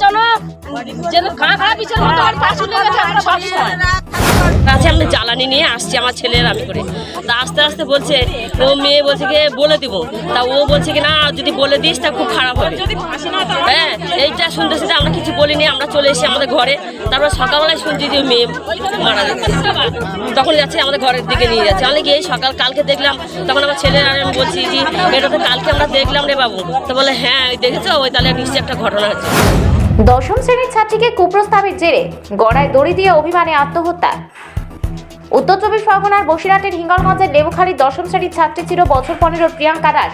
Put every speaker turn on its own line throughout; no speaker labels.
যেন যেন খাঁ খাঁ বিচার মতো আর পাশে লেগে আমরা সব
কাছে আমি জ্বালানি নিয়ে আসছি আমার ছেলের আমি করে। তা আস্তে আস্তে বলছে ও মেয়ে বলছে কি বলে দিব। তা ও বলছে কি না যদি বলে দিস তা খুব খারাপ হবে। হ্যাঁ এইটা শুনতেছি যে আমরা কিছু বলিনি আমরা চলে এসেছি আমাদের ঘরে। তারপর সকালবেলায় শুনছি যে মেয়ে মারা যাচ্ছে তখন যাচ্ছে আমাদের ঘরের দিকে নিয়ে যাচ্ছে। আমি এই সকাল কালকে দেখলাম তখন আমার ছেলের আর আমি বলছি যে এটা তো কালকে আমরা দেখলাম রে বাবু। তো বলে হ্যাঁ ওই দেখেছ? ওই তাহলে নিশ্চয়ই একটা ঘটনা হচ্ছে।
দশম শ্রেণির ছাত্রীকে কুপ্রস্তাবের জেরে গড়ায় দড়ি দিয়ে অভিমানে আত্মহত্যা। উত্তর চব্বিশ পরগনার বসিরহাটের হিঙ্গলগঞ্জের লেবুখালীর দশম শ্রেণির ছাত্রী ছিল বছর পনেরো প্রিয়াঙ্কা দাস।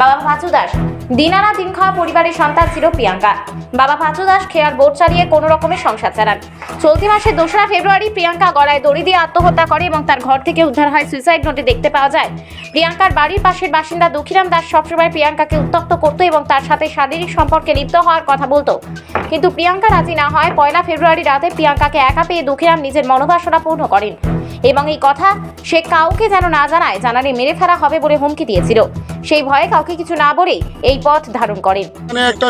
বাবা পাঁচু দাস। দিনানা দিন খাওয়া পরিবারের সন্তান ছিল প্রিয়াঙ্কা। বাবা পাঁচু দাস খেয়ার বোর্ড চালিয়ে কোনো রকমের সংসার চালান। চলতি মাসের দোসরা ফেব্রুয়ারি প্রিয়াঙ্কা গলায় দড়ি দিয়ে আত্মহত্যা করে এবং তার ঘর থেকে উদ্ধার হয় সুইসাইড নোটে দেখতে পাওয়া যায়। প্রিয়াঙ্কার বাড়ির পাশের বাসিন্দা দক্ষিরাম দাস সবসময় প্রিয়াঙ্কাকে উত্তক্ত করতো এবং তার সাথে শারীরিক সম্পর্কে লিপ্ত হওয়ার কথা বলতো। কিন্তু প্রিয়াঙ্কা রাজি না হয় পয়লা ফেব্রুয়ারি রাতে প্রিয়াঙ্কাকে একা পেয়ে দুঃখীরাম নিজের মনোবাসনা পূর্ণ করেন। এবং এই কথা সে কাউকে যেন না জানায়, জানালে মেরে ফেলা হবে বলে হুমকি দিয়েছিল। সেই ভয়ে কাউকে কিছু না বলেই এই পথ ধারণ করেন।
এখানে একটা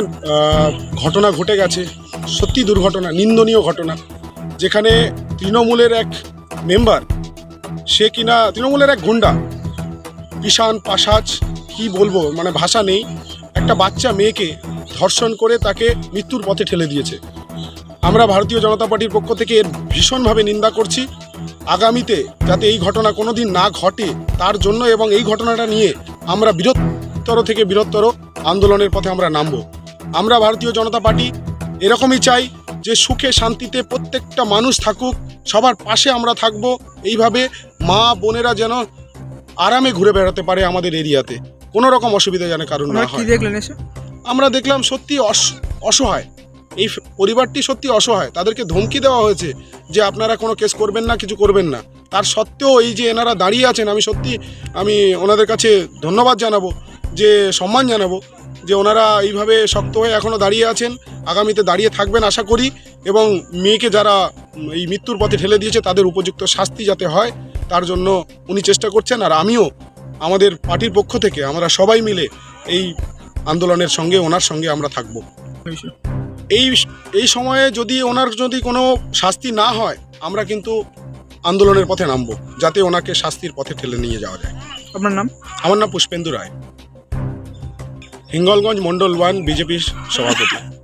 ঘটনা ঘটে গেছে, সত্যি দুর্ঘটনা, নিন্দনীয় ঘটনা, যেখানে তৃণমূলের এক মেম্বার সে কিনা, তৃণমূলের এক গুন্ডা কিষান পাশাজ, কি বলব মানে ভাষা নেই, একটা বাচ্চা মেয়েকে ধর্ষণ করে তাকে মৃত্যুর পথে ঠেলে দিয়েছে। আমরা ভারতীয় জনতা পার্টির পক্ষ থেকে এর ভীষণভাবে নিন্দা করছি আগামীতে যাতে এই ঘটনা কোনোদিন না ঘটে তার জন্য এবং এই ঘটনাটা নিয়ে আমরা বৃহত্তর থেকে বৃহত্তর আন্দোলনের পথে আমরা নামব। আমরা ভারতীয় জনতা পার্টি এরকমই চাই যে সুখে শান্তিতে প্রত্যেকটা মানুষ থাকুক সবার পাশে আমরা থাকব এইভাবে মা বোনেরা যেন আরামে ঘুরে বেড়াতে পারে আমাদের এরিয়াতে। কোনো রকম অসুবিধা যেন কারণ না হয়।
দেখলেন
আমরা দেখলাম সত্যি অস- অসহায়। এই পরিবারটি সত্যি অসহায়। তাদেরকে ধমকি দেওয়া হয়েছে যে আপনারা কোনো কেস করবেন না, কিছু করবেন না। তার সত্ত্বেও এই যে এনারা দাঁড়িয়ে আছেন, আমি সত্যি, আমি ওনাদের কাছে ধন্যবাদ জানাব, যে সম্মান জানাব, যে ওনারা এইভাবে শক্ত হয়ে এখনও দাঁড়িয়ে আছেন, আগামীতে দাঁড়িয়ে থাকবেন আশা করি, এবং মেয়েকে যারা এই মৃত্যুর পথে ঠেলে দিয়েছে, তাদের উপযুক্ত শাস্তি যাতে হয়, তার জন্য উনি চেষ্টা করছেন, আর আমিও আমাদের পার্টির পক্ষ থেকে আমরা সবাই মিলে এই আন্দোলনের সঙ্গে, ওনার সঙ্গে আমরা থাকব? এই এই সময়ে যদি ওনার যদি কোনো শাস্তি না হয় আমরা কিন্তু আন্দোলনের পথে নামবো যাতে ওনাকে শাস্তির পথে ঠেলে নিয়ে যাওয়া যায়।
আপনার নাম?
আমার নাম পুষ্পেন্দু রায়। হিঙ্গলগঞ্জ মণ্ডল ওয়ান বিজেপির সভাপতি।